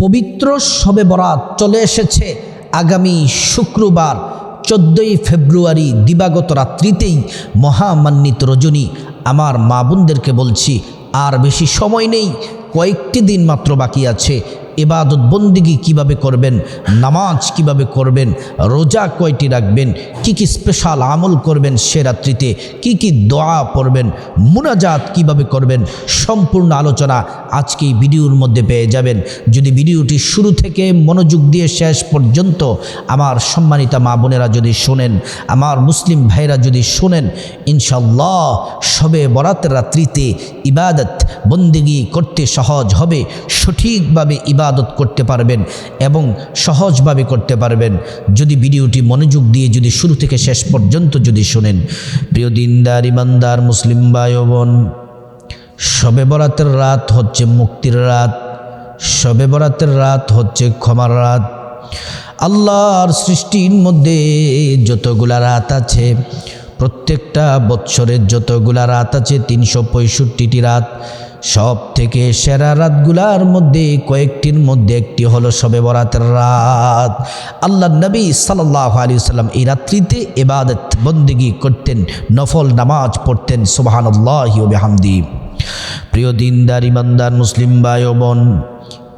পবিত্র শবে বরাত চলে এসেছে আগামী শুক্রবার, চোদ্দোই ফেব্রুয়ারি দিবাগত রাত্রিতেই মহামান্বিত রজনী। আমার মা বোনদেরকে বলছি, আর বেশি সময় নেই, কয়েকটি দিন মাত্র বাকি আছে। এবাদত বন্দিগি কীভাবে করবেন? নামাজ কীভাবে করবেন? রোজা কয়টি রাখবেন? কি কি স্পেশাল আমল করবেন সে রাত্রিতে? কি কি দোয়া পড়বেন? মুনাজাত কীভাবে করবেন? সম্পূর্ণ আলোচনা আজকে এই ভিডিওর মধ্যে পেয়ে যাবেন। যদি ভিডিওটি শুরু থেকে মনোযোগ দিয়ে শেষ পর্যন্ত আমার সম্মানিতা মা বোনেরা যদি শোনেন, আমার মুসলিম ভাইরা যদি শোনেন ইনশাল্লাহ সবে বরাতের রাত্রিতে ইবাদত বন্দিগি করতে সহজ হবে। সঠিকভাবে ইবাদত করতে পারবেন এবং সহজভাবে করতে পারবেন। যদি ভিডিওটি মনোযোগ দিয়ে যদি শুরু থেকে শেষ পর্যন্ত যদি শোনেন। প্রিয় দিনদার, ইমানদার, মুসলিম ভাই বোন শবে বরাতের রাত হচ্ছে মুক্তির রাত। শবে বরাতের রাত হচ্ছে ক্ষমার রাত। আল্লাহর সৃষ্টির মধ্যে যতগুলা রাত আছে, প্রত্যেকটা বৎসরের যতগুলা রাত আছে, তিনশো পঁয়ষট্টিটি রাত। সব থেকে সেরা রাতগুলার মধ্যে কয়েকটির মধ্যে একটি হলো শবে বরাতের রাত। আল্লাহ নবী সাল্লাহ আলী সাল্লাম এই রাত্রিতে এবাদত বন্দিগি করতেন, নফল নামাজ পড়তেন সুবাহান্লাহ হামদি প্রিয় দিনদার, ইমানদার, মুসলিম ও বোন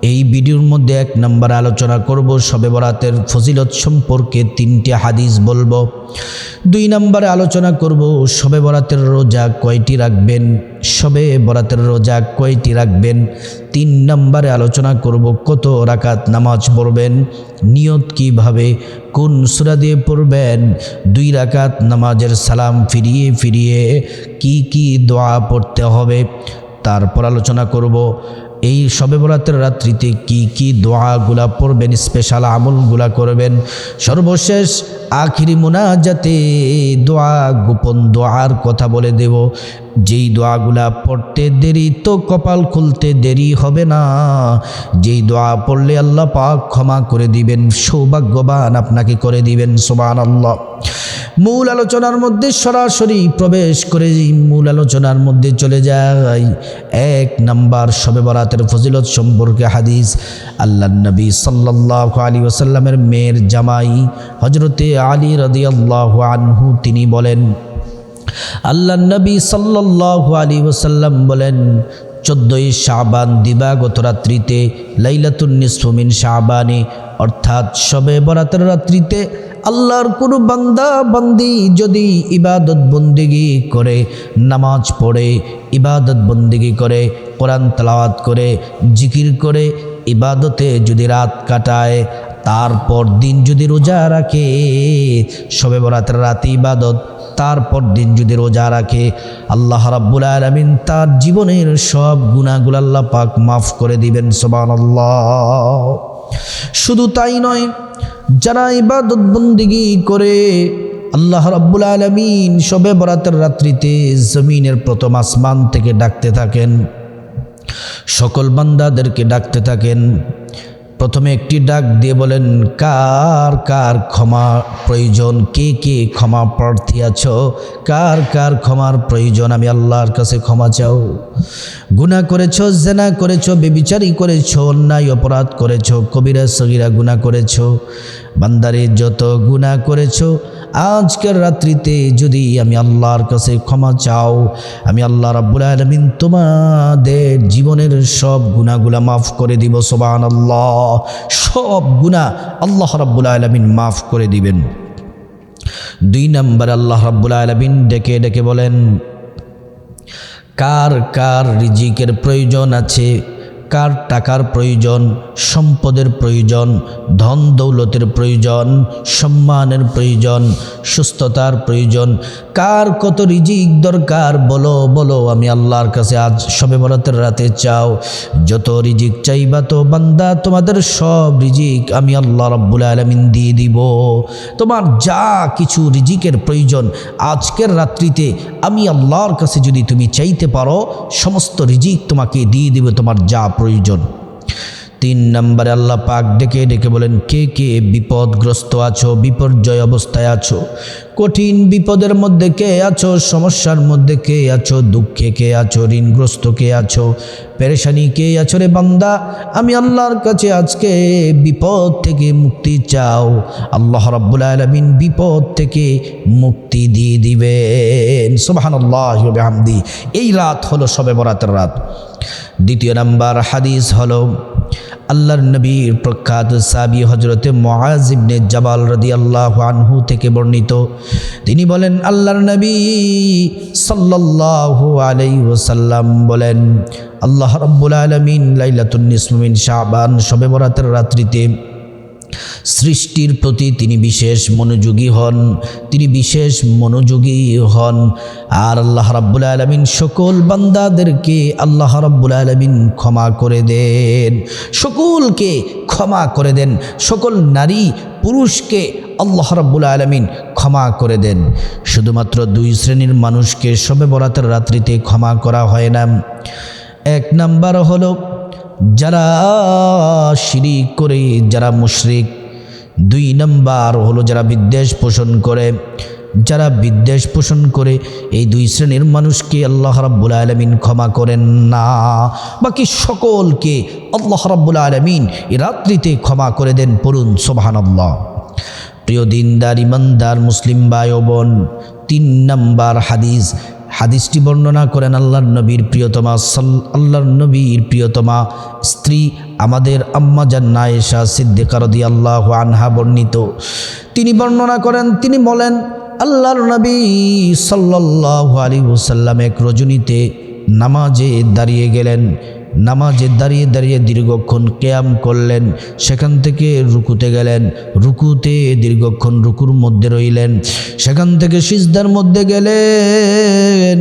এই ভিডিওর মধ্যে এক নম্বর আলোচনা করব শবে বরাতের ফজিলত সম্পর্কে তিনটি হাদিস বলব। দুই নম্বরে আলোচনা করব শবে বরাতের রোজা কয়টি রাখবেন শবে বরাতের রোজা কয়টি রাখবেন। তিন নম্বরে আলোচনা করব কত রাকাত নামাজ পড়বেন, নিয়ত কীভাবে, কোন সুরা দিয়ে পড়বেন, দুই রাকাত নামাজের সালাম ফিরিয়ে ফিরিয়ে কি কি দোয়া পড়তে হবে, তারপর আলোচনা করব। এই শবে বরাতের রাত্রিতে কি কি দোয়াগুলা পড়বেন স্পেশাল আমলগুলা করবেন? সর্বশেষ আখিরি মোনাজাতে দোয়া, গোপন দোয়ার কথা বলে দেব। যেই দোয়াগুলা পড়তে দেরি তো কপাল খুলতে দেরি হবে না। যেই দোয়া পড়লে আল্লাহ পাক ক্ষমা করে দিবেন, সৌভাগ্যবান আপনাকে করে দিবেন সোমান আল্লাহ মূল আলোচনার মধ্যে সরাসরি প্রবেশ করে মূল আলোচনার মধ্যে চলে যায়। এক নাম্বার শবে বরাতের ফজিলত সম্পর্কে হাদিস আল্লাহ নবী সাল্লাহ আলী ওসাল্লামের মেয়ের জামাই হজরতে আলী রদি আল্লাহ আনহু, তিনি বলেন আল্লাহ নবী সাল্লাহ আলী ওসাল্লাম বলেন, চোদ্দোই শাবান দিবাগত রাত্রিতে লাইলাতুন নিসফুমিন শাবানে অর্থাৎ সবে বরাতের রাত্রিতে আল্লাহর কোনো বান্দা বান্দি যদি ইবাদত বন্দিগি করে, নামাজ পড়ে, ইবাদত বন্দিগি করে, কোরআন তালাওয়াত করে, জিকির করে, ইবাদতে যদি রাত কাটায়, তারপর দিন যদি রোজা রাখে, সবে বরাতের রাতে ইবাদত, তারপর দিন যদি রোজা রাখে, আল্লাহ রাব্বুল আলমিন তার জীবনের সব গুণাগুলো আল্লাহ পাক মাফ করে দিবেন সোবান আল্লাহ শুধু তাই নয়, যারা ইবাদত বন্দিগি করে, আল্লাহ রাব্বুল আলমিন শবে বরাতের রাত্রিতে জমিনের প্রথম আসমান থেকে ডাকতে থাকেন। সকল বান্দাদেরকে ডাকতে থাকেন। প্রথমে একটি ডাক দিয়ে বলেন, কার কার ক্ষমা প্রয়োজন? কে কে ক্ষমা প্রার্থী আছো? কার কার ক্ষমার প্রয়োজন? আমি আল্লাহর কাছে ক্ষমা চাও। গুণা করেছ, জেনা করেছ, বেবিচারি করেছ, অন্যায়, অপরাধ করেছ, কবিরা, সগিরা গুণা করেছ। বান্দারে, যত গুণা করেছ আজকের রাত্রিতে যদি আমি আল্লাহর কাছে ক্ষমা চাও, আমি আল্লাহ রাব্বুল আলমিন তোমাদের জীবনের সব গুণাগুলা মাফ করে দিব সোবান আল্লাহ সব গুণা আল্লাহ রাব্বুল আলমিন মাফ করে দিবেন। দুই নম্বর আল্লাহ রাব্বুল আলমিন ডেকে ডেকে বলেন, কার কার রিজিকের প্রয়োজন আছে? কার টাকার প্রয়োজন, সম্পদের প্রয়োজন, ধন দৌলতের প্রয়োজন, সম্মানের প্রয়োজন, সুস্থতার প্রয়োজন। কার কত রিজিক দরকার বলো বলো, আমি আল্লাহর কাছে আজ সবে বরাতের রাতে চাও। যত রিজিক চাইবা তো বান্দা, তোমাদের সব রিজিক আমি আল্লাহ রব্বুল আলমিন দিয়ে দিব। তোমার যা কিছু রিজিকের প্রয়োজন আজকের রাত্রিতে আমি আল্লাহর কাছে যদি তুমি চাইতে পারো, সমস্ত রিজিক তোমাকে দিয়ে দিবে তোমার যা প্রয়োজন। তিন নম্বরে আল্লাহ পাক ডেকে ডেকে বলেন, কে কে বিপদগ্রস্ত আছো, বিপর্যয় অবস্থায় আছো? কঠিন বিপদের মধ্যে কে আছো, সমস্যার মধ্যে কে আছো, দুঃখে কে আছো, ঋণগ্রস্ত কে আছো, পেরেশানি কে আছো রে বান্দা? আমি আল্লাহর কাছে আজকে বিপদ থেকে মুক্তি চাও। আল্লাহ রাব্বুল আলামিন বিপদ থেকে মুক্তি দিয়ে দিবেন। ওয়া বিহামদি। এই রাত হলো সবে বরাতের রাত। দ্বিতীয় নাম্বার হাদিস হল, আল্লাহর নবীর প্রখ্যাত সাবি হজরতে মহাজিবনে জবাল রদি আল্লাহ আনহু থেকে বর্ণিত। তিনি বলেন, আল্লাহর নবী সাল্লাহ আলাই ওসাল্লাম বলেন, আল্লাহ রব্বুল আলমিন লাইলাতুন নিসমিন শাহবান শবে বরাতের রাত্রিতে সৃষ্টির প্রতি তিনি বিশেষ মনোযোগী হন, তিনি বিশেষ মনোযোগী হন। আর আল্লাহ রাব্বুল আলমিন সকল বান্দাদেরকে আল্লাহ রাব্বুল আলমিন ক্ষমা করে দেন। সকলকে ক্ষমা করে দেন, সকল নারী পুরুষকে আল্লাহ রাব্বুল আলমিন ক্ষমা করে দেন। শুধুমাত্র দুই শ্রেণির মানুষকে শবে বরাতের রাত্রিতে ক্ষমা করা হয় না। এক নাম্বার হলো যারা শিরিক করে, যারা মুশরিক। দুই নাম্বার হলো যারা বিদ্বেষ পোষণ করে। যারা বিদ্বেষ পোষণ করে, এই দুই শ্রেণির মানুষকে আল্লাহ রাব্বুল আলমিন ক্ষমা করেন না। বাকি সকলকে আল্লাহ রাব্বুল আলমিন রাত্রিতে ক্ষমা করে দেন, পড়ুন সোবাহান্লাহ প্রিয় দিনদার, ইমানদার, মুসলিম ভাই ও বোন, তিন নাম্বার হাদিস হাদিসটি বর্ণনা করেন আল্লাহর নবীর প্রিয়তমা আল্লাহর নবীর প্রিয়তমা স্ত্রী আমাদের আম্মা জান্নায়েশা সিদ্দিকারদি আল্লাহ আনহা বর্ণিত। তিনি বর্ণনা করেন, তিনি বলেন, আল্লাহর নবী সাল্লাহ আলী ওসাল্লাম এক রজনীতে নামাজে দাঁড়িয়ে গেলেন। নামাজে দাঁড়িয়ে দাঁড়িয়ে দীর্ঘক্ষণ কেয়াম করলেন, সেখান থেকে রুকুতে গেলেন, রুকুতে দীর্ঘক্ষণ রুকুর মধ্যে রইলেন, সেখান থেকে সিজদার মধ্যে গেলেন,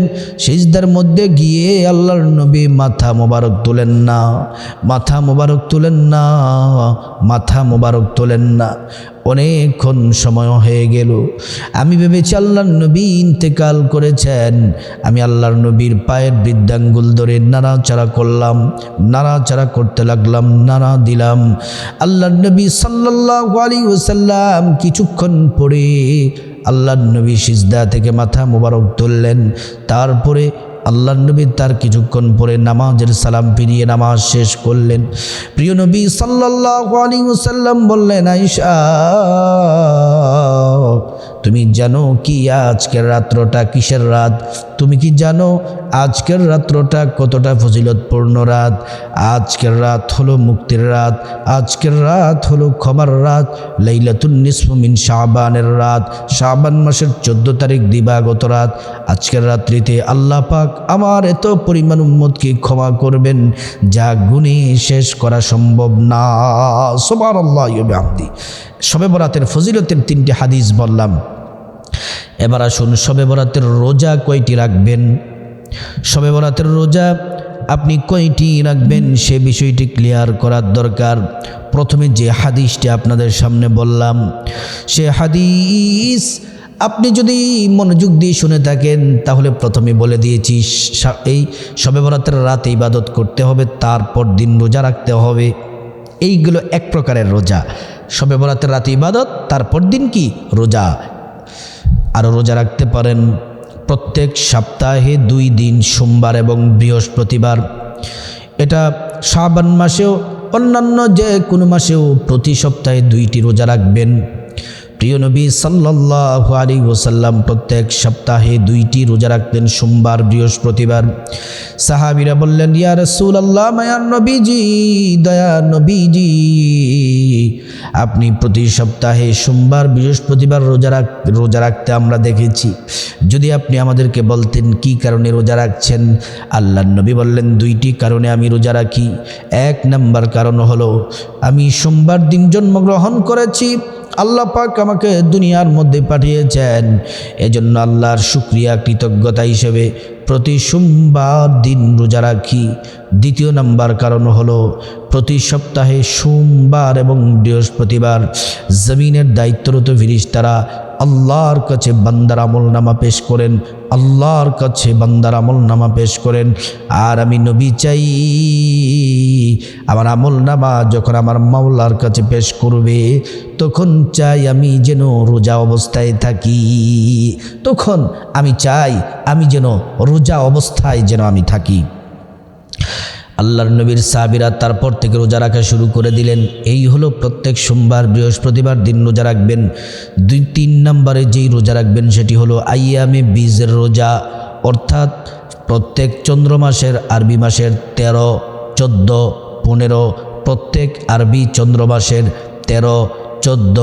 সিজদার মধ্যে গিয়ে আল্লাহর নবী মাথা মোবারক তোলেন না, মাথা মোবারক তোলেন না, মাথা মোবারক তোলেন না। অনেকক্ষণ সময় হয়ে গেল। আমি ভেবেছি আল্লাহর নবী ইন্তেকাল করেছেন। আমি আল্লাহর নবীর পায়ের বৃদ্ধাঙ্গুল ধরে নাড়াচাড়া করলাম, নাড়াচাড়া করতে লাগলাম, নাড়া দিলাম। আল্লাহর নবী সাল্লাহ আলী ওসাল্লাম কিছুক্ষণ পরে আল্লাহর নবী সিজদা থেকে মাথা মোবারক তুললেন। তারপরে আল্লাহ নবী তার কিছুক্ষণ পরে নামাজের সালাম ফিরিয়ে নামাজ শেষ করলেন। প্রিয় নবী সাল্লাহ সাল্লাম বললেন আইসা তুমি জানো কি আজকের রাত্রটা কিসের রাত? তুমি কি জানো আজকের রাত্রটা কতটা ফজিলতপূর্ণ রাত? আজকের রাত হলো মুক্তির রাত। আজকের রাত হলো ক্ষমার রাত। লাইলাতুন নিসমিন শাহবানের রাত। শাহবান মাসের চোদ্দ তারিখ দিবাগত রাত। আজকের রাত্রিতে আল্লাহ পাক আমার এত পরিমাণ উম্মতকে ক্ষমা করবেন, যা গুণে শেষ করা সম্ভব না। সবার আল্লাহ আমদি সবে বরাতের ফজিলতের তিনটি হাদিস বললাম। এবার আসুন সবে বরাতের রোজা কয়টি রাখবেন? সবে বরাতের রোজা আপনি কয়টি রাখবেন সে বিষয়টি ক্লিয়ার করার দরকার। প্রথমে যে হাদিসটি আপনাদের সামনে বললাম, সে হাদিস আপনি যদি মনোযোগ দিয়ে শুনে থাকেন, তাহলে প্রথমে বলে দিয়েছি এই সবে বরাতের রাত ইবাদত করতে হবে, তারপর দিন রোজা রাখতে হবে। এইগুলো এক প্রকারের রোজা। সবে বরাতের রাতে ইবাদত, তারপর দিন কি? রোজা। আরও রোজা রাখতে পারেন। প্রত্যেক সপ্তাহে দুই দিন সোমবার এবং বৃহস্পতিবার। এটা শ্রাবণ মাসেও, অন্যান্য যে কোনো মাসেও প্রতি সপ্তাহে দুইটি রোজা রাখবেন। প্রিয় নবী সাল্লাহ আলী ওসাল্লাম প্রত্যেক সপ্তাহে দুইটি রোজা রাখতেন সোমবার, বৃহস্পতিবার। সাহাবিরা বললেন, ইয়া রসুল আল্লাহ মায়ার নবীজি দয়া নবীজি, আপনি প্রতি সপ্তাহে সোমবার, বৃহস্পতিবার রোজা রাখ, রোজা রাখতে আমরা দেখেছি। যদি আপনি আমাদেরকে বলতেন কি কারণে রোজা রাখছেন? আল্লাহ নবী বললেন, দুইটি কারণে আমি রোজা রাখি। এক নাম্বার কারণ হলো, আমি সোমবার দিন জন্মগ্রহণ করেছি। আল্লাহ পাক আমাকে দুনিয়ার মধ্যে পাঠিয়েছেন। এজন্য আল্লাহর শুক্রিয়া, কৃতজ্ঞতা হিসেবে প্রতি সোমবার দিন রোজা রাখি। দ্বিতীয় নাম্বার কারণ হলো, প্রতি সপ্তাহে সোমবার এবং বৃহস্পতিবার জমিনের দায়িত্বরত ফিরিস তারা আল্লাহর কাছে বান্দার আমল নামা পেশ করেন। আল্লাহর কাছে বান্দার আমল নামা পেশ করেন। আর আমি নবী চাই, আমার আমল নামা যখন আমার মাওলার কাছে পেশ করবে, তখন চাই আমি যেন রোজা অবস্থায় থাকি। তখন আমি চাই আমি যেন রোজা অবস্থায় যেন আমি থাকি। আল্লাহর নবীর সাহাবিরা তারপর থেকে রোজা রাখা শুরু করে দিলেন। এই হলো প্রত্যেক সোমবার, বৃহস্পতিবার দিন রোজা রাখবেন। দুই, তিন নম্বরে যেই রোজা রাখবেন সেটি হলো আইয়ামে বীজের রোজা, অর্থাৎ প্রত্যেক চন্দ্র মাসের আরবি মাসের তেরো, চোদ্দ, পনেরো, প্রত্যেক আরবি চন্দ্র মাসের তেরো, চোদ্দ,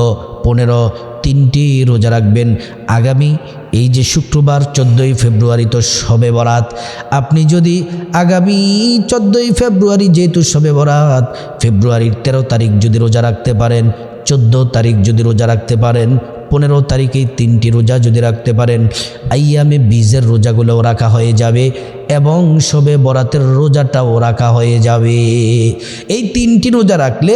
পনেরো তিনটি রোজা রাখবেন। আগামী এই যে শুক্রবার, চোদ্দোই ফেব্রুয়ারি তো শবে বরাত। আপনি যদি আগামী চোদ্দোই ফেব্রুয়ারি যেহেতু শবে বরাত, ফেব্রুয়ারির তেরো তারিখ যদি রোজা রাখতে পারেন, চোদ্দ তারিখ যদি রোজা রাখতে পারেন, পনেরো তারিখেই তিনটি রোজা যদি রাখতে পারেন, আইয়ামে বীজের রোজাগুলোও রাখা হয়ে যাবে এবং শবে বরাতের রোজাটাও রাখা হয়ে যাবে। এই তিনটি রোজা রাখলে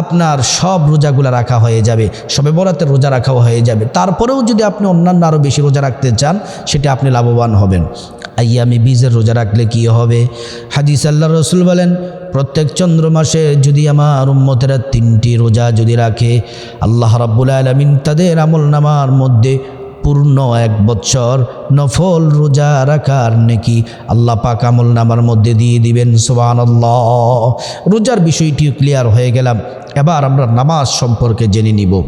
আপনার সব রোজাগুলো রাখা হয়ে যাবে, সবে বরাতের রোজা রাখাও হয়ে যাবে। তারপরেও যদি আপনি অন্যান্য আরও বেশি রোজা রাখতে চান, সেটা আপনি লাভবান হবেন। আইয়ামি বীজের রোজা রাখলে কি হবে? হাদিস আল্লাহ রসুল বলেন, প্রত্যেক চন্দ্র মাসে যদি আমার উম্মতেরা তিনটি রোজা যদি রাখে, আল্লাহ রাব্বুল আলমিন তাদের আমল নামার মধ্যে পূর্ণ এক বৎসর নফল রোজা রাখার নাকি আল্লাহ পাক আমল নামার মধ্যে দিয়ে দিবেন সোবান রোজার বিষয়টিও ক্লিয়ার হয়ে গেলাম। এবার আমরা নামাজ সম্পর্কে জেনে নিব।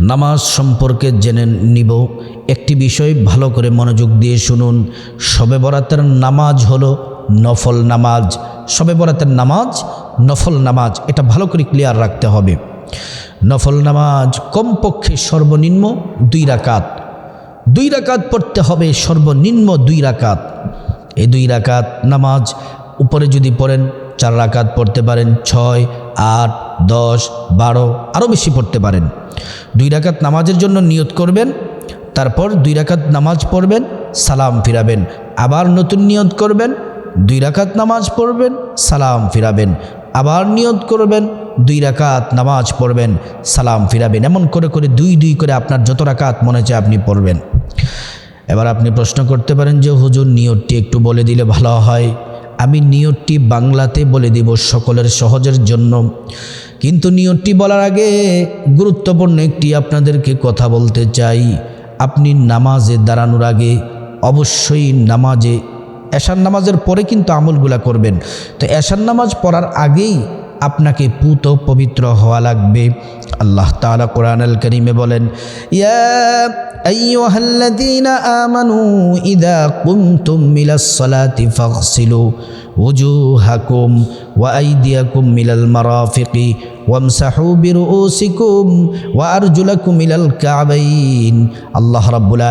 নামাজ সম্পর্কে জেনে নিব। একটি বিষয় ভালো করে মনোযোগ দিয়ে শুনুন। শবে বরাতের নামাজ হলো নফল নামাজ। শবে বরাতের নামাজ, নফল নামাজ, এটা ভালো করে ক্লিয়ার রাখতে হবে। নফল নামাজ কমপক্ষে সর্বনিম্ন দুই রাকাত। দুই রাকাত পড়তে হবে সর্বনিম্ন দুই রাকাত। এই দুই রাকাত নামাজ উপরে যদি পড়েন, চার রাকাত পড়তে পারেন, ছয়, আট, দশ, বারো আরও বেশি পড়তে পারেন। দুই রাকাত নামাজের জন্য নিয়ত করবেন, তারপর দুই রাকাত নামাজ পড়বেন, সালাম ফিরাবেন। আবার নতুন নিয়ত করবেন, দুই রাকাত নামাজ পড়বেন, সালাম ফিরাবেন। আবার নিয়ত করবেন, দুই রাকাত নামাজ পড়বেন, সালাম ফিরাবেন, এমন করে করে দুই দুই করে আপনার যত রাকাত মনে চায় আপনি পড়বেন। এবার আপনি প্রশ্ন করতে পারেন যে, হুজুর, নিয়তটি একটু বলে দিলে ভালো হয়? আমি নিয়তটি বাংলাতে বলে দিব সকলের সহজের জন্য। কিন্তু নিয়তটি বলার আগে গুরুত্বপূর্ণ একটি আপনাদেরকে কথা বলতে চাই। আপনি নামাজে দাঁড়ানোর আগে অবশ্যই নামাজে এশার নামাজের পরে কিন্তু আমলগুলা করবেন। তো এশার নামাজ পড়ার আগেই আপনাকে পুত পবিত্র হওয়া লাগবে। আল্লাহ তালা কোরআন আল করিমে বলেন, ইয়া আমানু ইদা কুমতুম মিলাস সলাতি ফাগসিলু ওজুহাকুম ওয়া আইদিয়াকুম মিলাল মারাফিকি ওয়ামসাহু বিরুসিকুম ওয়া আরজুলাকুম ইলাল কাবাইন। আল্লাহ রাব্বুল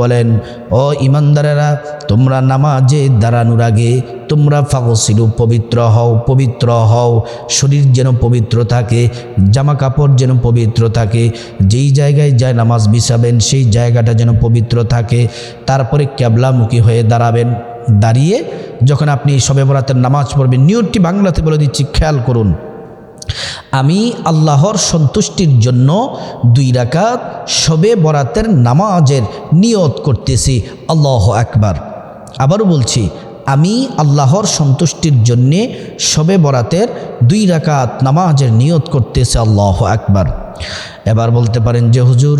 বলেন, ও ইমানদারেরা তোমরা নামাজে দাঁড়ানোর আগে তোমরা ফাগসিলু পবিত্র হও পবিত্র হও। শরীর যেন পবিত্র থাকে জামা কাপড় যেন পবিত্র থাকে। যেই জায়গায় যায় নামাজ বিছাবেন, সেই জায়গাটা যেন পবিত্র থাকে। তারপরে ক্যাবলামুখী হয়ে দাঁড়াবেন। দাঁড়িয়ে যখন আপনি সবে বরাতের নামাজ পড়বেন, নিয়তটি বাংলাতে বলে দিচ্ছি, খেয়াল করুন। আমি আল্লাহর সন্তুষ্টির জন্য দুই রাকাত শবে বরাতের নামাজের নিয়ত করতেছি। আল্লাহ একবার আবারও বলছি, আমি আল্লাহর সন্তুষ্টির জন্যে শবে বরাতের দুই রাকাত নামাজের নিয়ত করতেছে। আল্লাহ একবার এবার বলতে পারেন যে, হুজুর,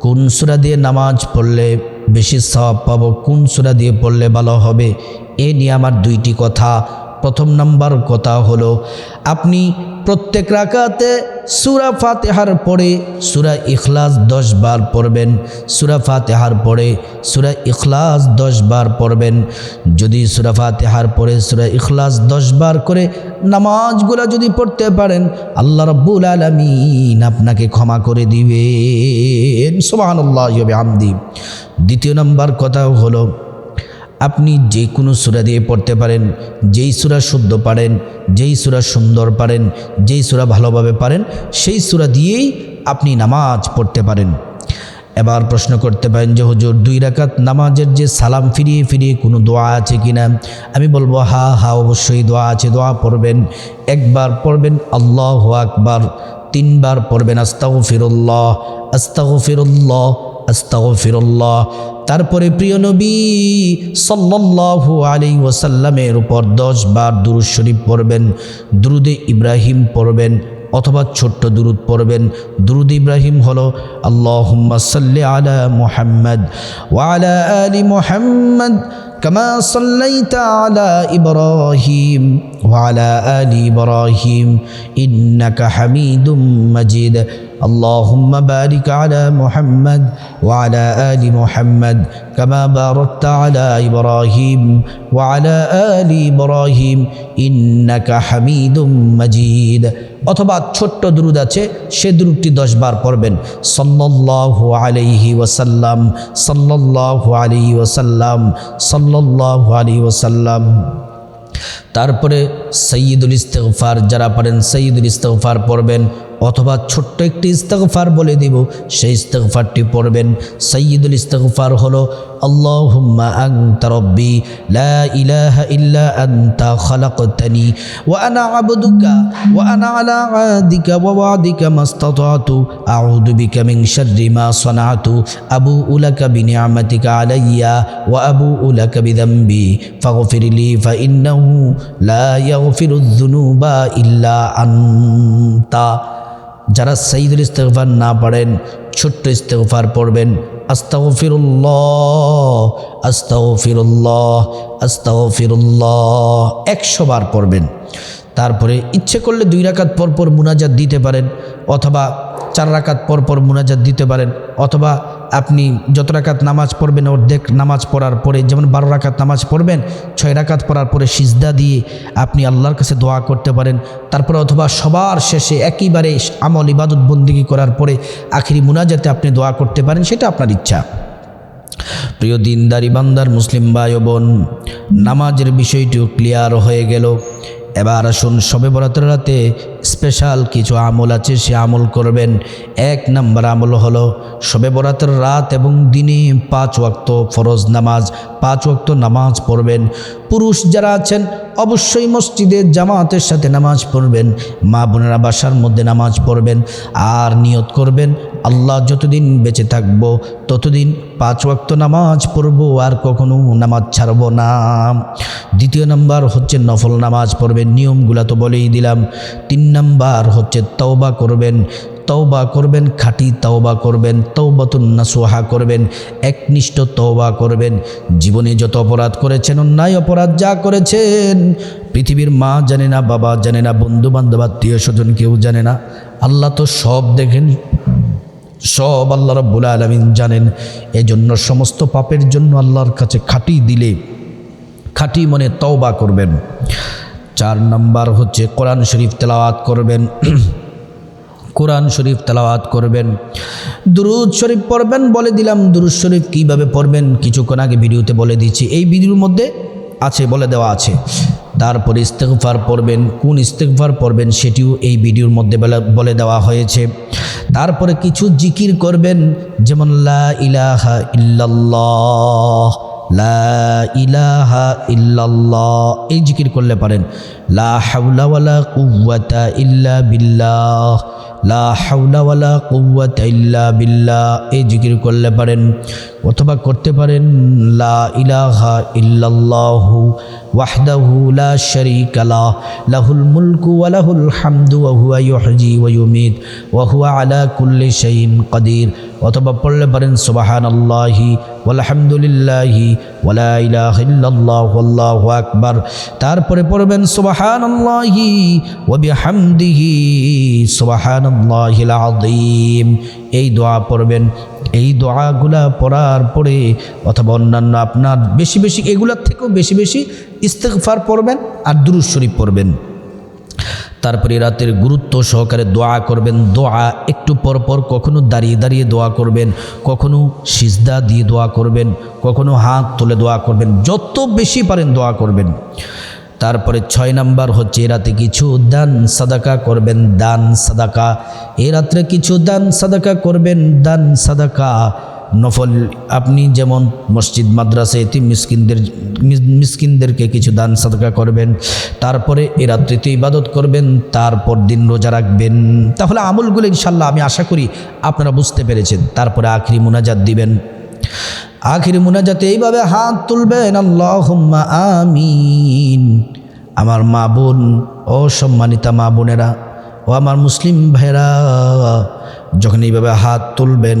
কোন সুরা দিয়ে নামাজ পড়লে বেশি সওয়াব পাবো? কোন সুরা দিয়ে পড়লে ভালো হবে? এ নিয়ে আমার দুইটি কথা প্রথম নাম্বার কথা হলো, আপনি প্রত্যেক রাকাতে সুরা ফাতেহার পরে সুরা ইখলাস দশ বার পড়বেন। সুরা ফাতেহার পরে সুরা ইখলাস দশ বার পড়বেন। যদি সুরা ফাতেহার পরে সুরা ইখলাস দশ বার করে নামাজগুলা যদি পড়তে পারেন, আল্লাহ রব্বুল আলমিন আপনাকে ক্ষমা করে দিবেন। আল্লাহ আমদি দ্বিতীয় নম্বর কথা হলো আপনি যে কোনো সুরা দিয়ে পড়তে পারেন, যেই সুরা শুদ্ধ পারেন, যেই সুরা সুন্দর পারেন, যেই সুরা ভালোভাবে পারেন, সেই সুরা দিয়েই আপনি নামাজ পড়তে পারেন। এবার প্রশ্ন করতে পারেন যে, হুজুর, দুই রাকাত নামাজের যে সালাম ফিরিয়ে ফিরিয়ে কোনো দোয়া আছে কি না? আমি বলব, হা হা, অবশ্যই দোয়া আছে, দোয়া পড়বেন। একবার পড়বেন, আল্লাহ আকবার। তিনবার পড়বেন আস্তাহ ফিরুল্লাহ আস্তাহ ফিরুল্লাহ আস্তাগফিরুল্লাহ। তারপরে প্রিয় নবী সাল্লাল্লাহু আলাইহি ওয়াসাল্লামের উপর দশ বার দুরূদ শরীফ পড়বেন, দুরুদে ইব্রাহিম পড়বেন অথবা ছোট্ট দুরুদ পড়বেন। দুরুদ ইব্রাহিম হলো আল্লাহুম্মা সাল্লি আলা মুহাম্মদ ওয়া আলা আলি মুহাম্মদ كما صليت على إبراهيم وعلى آل إبراهيم إنك حميد مجيد اللهم بارك على محمد وعلى آل محمد كما باركت على إبراهيم وعلى آل إبراهيم إنك حميد مجيد অথবা ছোট্ট দুরুদ আছে সে দুরুদটি দশ বার পড়বেন সাল্লাল্লাহু আলাইহি ওয়াসাল্লাম সাল্লাল্লাহু আলাইহি ওয়াসাল্লাম সাল্লাল্লাহু আলী ওসাল্লাম তারপরে সৈয়দুল ইস্তেফার যারা পারেন সৈয়দুল ইস্তেফার পড়বেন। অথবা ছোট্ট একটি ইস্তেগফার বলে দিব। সেই ইস্তেগফারটি পড়বেন। সৈয়দুল ইস্তেগফার হলো, আল্লাহুম্মা আনতা রব্বি, লা ইলাহা ইল্লা আনতা খালাকতানি, ওয়া আনা আবদুকা, ওয়া আনা আলা আদিকা, ওয়া ওয়াদিকা মাস্তাতাতু, আউযু বিকা শাররি মা সানাতু, আবু উলাকা বিনিআমাতিকা আলাইয়া, ওয়া আবু উলাকা বিযামবি ফাগফির লি ফাইন্নাহু লা ইয়াগফিরু যুনুবা ইল্লা আনতা। যারা সঈদুল ইস্তেকফার না পারেন, ছোট্ট ইস্তেফার পড়বেন। আস্তাও ফিরুল্লাহ আস্তাও ফিরুল্লাহ আস্তাও ফিরুল্লাহ একশো বার পড়বেন। তারপরে ইচ্ছে করলে দুই রাকাত পর পর মুনাজাত দিতে পারেন, অথবা চার রাকাত পর পর মুনাজাত দিতে পারেন, অথবা আপনি যত রাকাত নামাজ পড়বেন অর্ধেক নামাজ পড়ার পরে, যেমন বারো রাকাত নামাজ পড়বেন, ছয় রাকাত পড়ার পরে সিজদা দিয়ে আপনি আল্লাহর কাছে দোয়া করতে পারেন। তারপরে অথবা সবার শেষে একইবারে আমল ইবাদত বন্দিগি করার পরে আখিরি মুনাজাতে আপনি দোয়া করতে পারেন, সেটা আপনার ইচ্ছা। প্রিয় দিনদারি বান্দার মুসলিম ভাই বোন, নামাজের বিষয়টিও ক্লিয়ার হয়ে গেল। এবার আসুন সবে বরাতের রাতে স্পেশাল কিছু আমল আছে, সে আমল করবেন। এক নম্বর আমল হলো সবে বরাতের রাত এবং দিনে পাঁচ ওয়াক্ত ফরজ নামাজ, পাঁচ ওয়াক্ত নামাজ পড়বেন। পুরুষ যারা আছেন, অবশ্যই মসজিদে জামাতের সাথে নামাজ পড়বেন, মা বোনেরা বাসার মধ্যে নামাজ পড়বেন, আর নিয়ত করবেন, আল্লাহ যতদিন বেঁচে থাকব, ততদিন পাঁচ ওয়াক্ত নামাজ পড়ব, আর কখনো নামাজ ছাড়ব না। দ্বিতীয় নাম্বার হচ্ছে নফল নামাজ পড়বেন, নিয়মগুলা তো বলেই দিলাম। তিন নাম্বার হচ্ছে তওবা করবেন তওবা করবেন, খাঁটি তওবা করবেন তৌবাতুন নাসুহা করবেন, একনিষ্ঠ তওবা করবেন। জীবনে যত অপরাধ করেছেন, অন্যায় অপরাধ যা করেছেন, পৃথিবীর মা জানে না, বাবা জানে না বন্ধু বান্ধব আত্মীয় স্বজন কেউ জানে না। আল্লাহ তো সব দেখেন, সব আল্লাহ রব্বুল আলমিন জানেন। এজন্য সমস্ত পাপের জন্য আল্লাহর কাছে খাটি দিলে খাটি মনে তওবা করবেন। চার নাম্বার হচ্ছে কোরআন শরীফ তেলাওয়াত করবেন। কোরআন শরীফ তেলাওয়াত করবেন। দুরুদ শরীফ পড়বেন বলে দিলাম। দুরুদ শরীফ কীভাবে পড়বেন কিছুক্ষণ আগে ভিডিওতে বলে দিচ্ছি। এই ভিডিওর মধ্যে আছে বলে দেওয়া আছে। তারপরে ইস্তেকফার পড়বেন। কোন ইস্তেকফার পড়বেন সেটিও এই ভিডিওর মধ্যে বলে- দেওয়া হয়েছে। তারপরে কিছু জিকির করবেন। যেমন লা ইলাহা ইল্লাল্লাহ। লা ইলাহা ইল্লাল্লাহ। এই জিকির করলে পারেন, লা হাওলা ওয়ালা ইল্লা বিল্লাহ। লা হাওলা ওয়ালা ইল্লা বিল্লাহ। এই জিকির করলে পারেন, অথবা করতে পারেন, লা ইলাহা ইল্লাল্লাহু ওয়াহদাহু লা শারীকা লাহুল মুলকু হামদু ওয়া হুয়া ইউহয়ি ওয়া ইউমীত আলা কুল্লি শাইইন কাদির। অথবা পড়লে পারেন, সুবহানাল্লাহি ইল্লাল্লাহু আল্লাহু আকবার। তারপরে পড়বেন, সুবহানাল্লাহি, ওয়া বিহামদিহি, সুবহানাল্লাহিল এই দোয়া পড়বেন। এই দোয়াগুলা পড়ার পরে অথবা অন্যান্য আপনার বেশি বেশি, এগুলার থেকেও বেশি বেশি ইস্তেগফার পড়বেন আর দুরূদ শরীফ পড়বেন। তারপরে রাতের গুরুত্ব সহকারে দোয়া করবেন। দোয়া একটু পর পর কখনো দাঁড়িয়ে দাঁড়িয়ে দোয়া করবেন, কখনো সিজদা দিয়ে দোয়া করবেন, কখনো হাত তুলে দোয়া করবেন, যত বেশি পারেন দোয়া করবেন। তারপরে ছয় নাম্বার হচ্ছে, এ রাতে কিছু দান সাদাকা করবেন, দান সাদাকা। এ রাত্রে কিছু দান সাদাকা করবেন, দান সাদাকা। নফল, আপনি যেমন মসজিদ, মাদ্রাসা এটি মিসকিনদের মিসকিনদেরকে কিছু দান, সাদকা করবেন, তারপরে এ রাত্রিতে ইবাদত করবেন, তারপর দিন রোজা রাখবেন। তাহলে আমলগুলো ইনশাল্লাহ আমি আশা করি আপনারা বুঝতে পেরেছেন। তারপরে আখরি মুনাজাত দিবেন। আখির মুনাজাতে এইভাবে হাত তুলবেন আল্লাহ আমিন। আমার মা বোন ও সম্মানিতা মা বোনেরা, ও আমার মুসলিম ভাইরা যখন এইভাবে হাত তুলবেন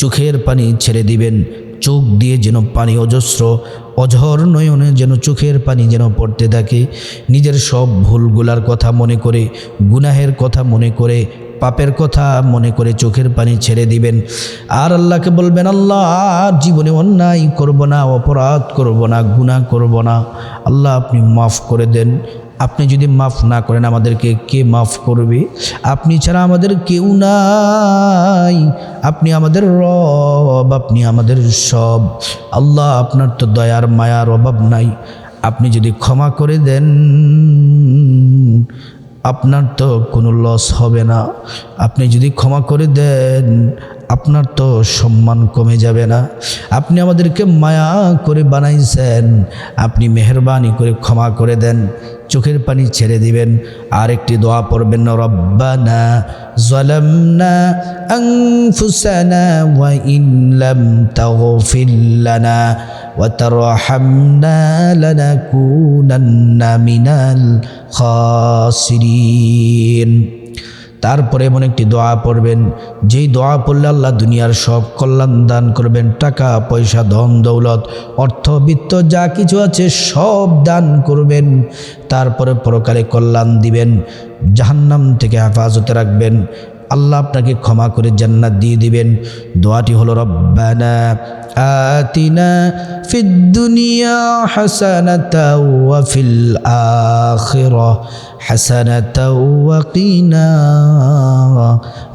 চোখের পানি ছেড়ে দিবেন। চোখ দিয়ে যেন পানি অজস্র, অঝর নয়নে যেন চোখের পানি যেন পড়তে থাকে। নিজের সব ভুলগুলার কথা মনে করে, গুনাহের কথা মনে করে, পাপের কথা মনে করে চোখের পানি ছেড়ে দিবেন। আর আল্লাহকে বলবেন, আল্লাহ আর জীবনে অন্যায় করব না, অপরাধ করব না, গুনাহ করব না। আল্লাহ, আপনি মাফ করে দেন। আপনি যদি মাফ না করেন আমাদেরকে কে মাফ করবে? আপনি ছাড়া আমাদের কেউ নাই। আপনি আমাদের রব, আপনি আমাদের সব। আল্লাহ আপনার তো দয়ার মায়ার অভাব নাই। আপনি যদি ক্ষমা করে দেন, আপনার তো কোনো লস হবে না। আপনি যদি ক্ষমা করে দেন আপনার তো সম্মান কমে যাবে না। আপনি আমাদেরকে মায়া করে বানাইছেন। আপনি মেহরবানি করে ক্ষমা করে দেন। চোখের পানি ছেড়ে দিবেন। আর একটি দোয়া পড়বেন রব্বানা মিনাল খাসিরিন। তারপরে এমন একটি দোয়া পড়বেন যেই দোয়া পড়লে আল্লাহ দুনিয়ার সব কল্যাণ দান করবেন টাকা পয়সা ধন দৌলত অর্থ বিত্ত যা কিছু আছে সব দান করবেন তারপরে পরকালে কল্যাণ দিবেন জাহান্নাম থেকে হেফাজতে রাখবেন আল্লাহ আপনাকে ক্ষমা করে জান্নাত দিয়ে দিবেন দোয়াটি হলো রব্বানা آتنا في الدنيا حسنة وفي الآخرة حسنة وقنا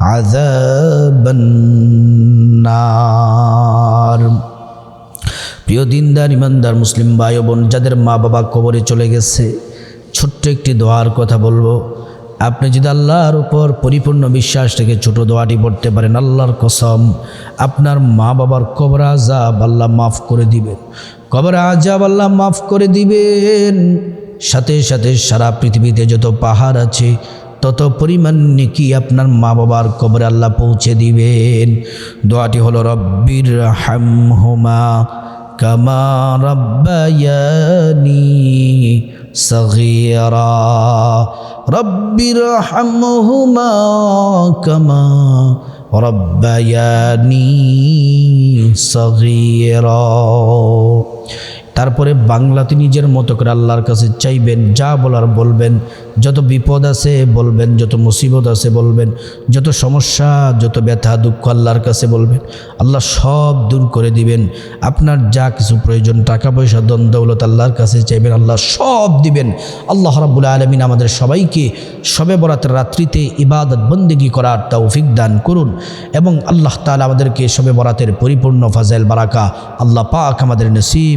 عذاب النار প্রিয় দিনদার ইমানদার মুসলিম ভাই ও বোন যাদের মা বাবা কবরে চলে গেছে ছোট্ট একটি দোয়ার কথা বলবো আপনি যদি আল্লাহর উপর পরিপূর্ণ বিশ্বাস রেখে ছোট দোয়াটি পড়তে পারেন আল্লাহর কসম আপনার মা বাবার কবর আজাব আল্লাহ মাফ করে দিবেন কবর আজাব আল্লাহ মাফ করে দিবেন সাথে সাথে সারা পৃথিবীতে যত পাহাড় আছে, তত পরিমাণ নেকি আপনার মা বাবার কবরে আল্লাহ পৌঁছে দিবেন। দোয়াটি হলো, রব্বির হামহুমা কামা রব্বায়ানি সগীরা। রব্বির হামহুমা কামা রব্বায়ানি সগীরা। তারপরে বাংলাতে নিজের মতো করে আল্লাহর কাছে চাইবেন, যা বলার বলবেন, যত বিপদ আছে বলবেন, যত মুসিবত আছে বলবেন, যত সমস্যা, যত ব্যথা, দুঃখ আল্লাহর কাছে বলবেন, আল্লাহ সব দূর করে দিবেন। আপনার যা কিছু প্রয়োজন, টাকা পয়সা দন দৌলত আল্লাহর কাছে চাইবেন, আল্লাহ সব দিবেন। আল্লাহ রাবুল আলমিন আমাদের সবাইকে সবে বরাতের রাত্রিতে ইবাদত বন্দিগি করার তৌফিক দান করুন এবং আল্লাহ তালা আমাদেরকে সবে বরাতের পরিপূর্ণ ফাজাইল বারাকা আল্লাহ পাক আমাদের নসিব